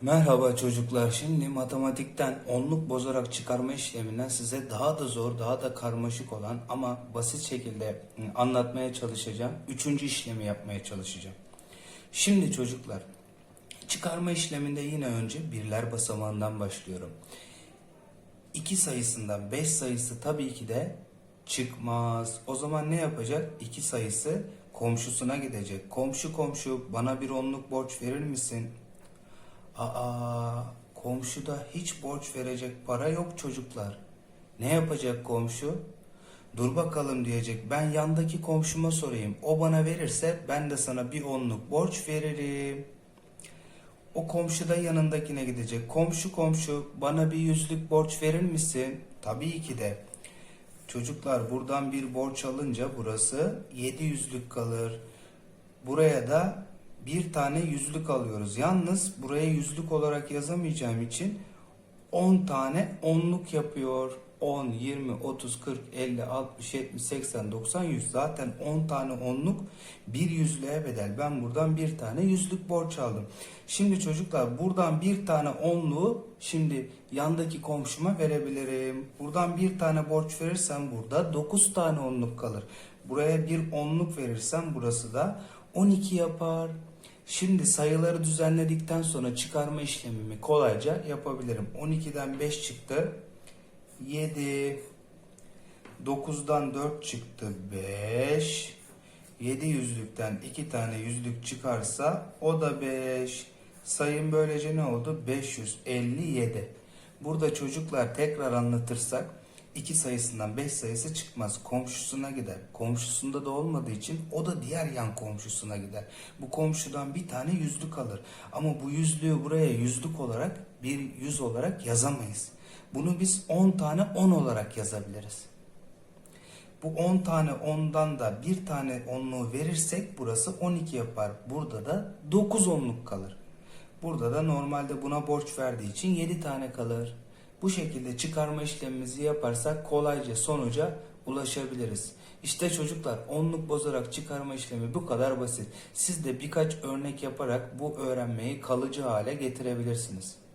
Merhaba çocuklar. Şimdi matematikten onluk bozarak çıkarma işleminden size daha da zor, daha da karmaşık olan ama basit şekilde hı, anlatmaya çalışacağım. Üçüncü işlemi yapmaya çalışacağım. Şimdi çocuklar, çıkarma işleminde yine önce birler basamağından başlıyorum. 2 sayısından 5 sayısı tabii ki de çıkmaz. O zaman ne yapacak? 2 sayısı komşusuna gidecek. Komşu komşu bana bir onluk borç verir misin? Aa, komşuda hiç borç verecek para yok çocuklar. Ne yapacak komşu? Dur bakalım diyecek. Ben yandaki komşuma sorayım. O bana verirse ben de sana bir onluk borç veririm. O komşu da yanındakine gidecek. Komşu komşu bana bir yüzlük borç verir misin? Tabii ki de. Çocuklar buradan bir borç alınca burası 700'lük kalır. Buraya da bir tane yüzlük alıyoruz. Yalnız buraya yüzlük olarak yazamayacağım için 10 tane onluk yapıyor. 10, 20, 30, 40, 50, 60, 70, 80, 90, 100. Zaten 10 tane onluk bir yüzlüğe bedel. Ben buradan bir tane yüzlük borç aldım. Şimdi çocuklar buradan bir tane onluğu şimdi yandaki komşuma verebilirim. Buradan bir tane borç verirsem burada 9 tane onluk kalır. Buraya bir onluk verirsem burası da 12 yapar. Şimdi sayıları düzenledikten sonra çıkarma işlemimi kolayca yapabilirim. 12'den 5 çıktı. 7 9'dan 4 çıktı 5 7 yüzlükten 2 tane yüzlük çıkarsa o da 5 sayım böylece ne oldu 557 burada çocuklar tekrar anlatırsak 2 sayısından 5 sayısı çıkmaz komşusuna gider komşusunda da olmadığı için o da diğer yan komşusuna gider bu komşudan bir tane yüzlük alır ama bu yüzlüğü buraya yüzlük olarak bir yüz olarak yazamayız bunu biz 10 tane 10 olarak yazabiliriz. Bu 10 tane 10'dan da bir tane onluğu verirsek burası 12 yapar. Burada da 9 onluk kalır. Burada da normalde buna borç verdiği için 7 tane kalır. Bu şekilde çıkarma işlemimizi yaparsak kolayca sonuca ulaşabiliriz. İşte çocuklar onluk bozarak çıkarma işlemi bu kadar basit. Siz de birkaç örnek yaparak bu öğrenmeyi kalıcı hale getirebilirsiniz.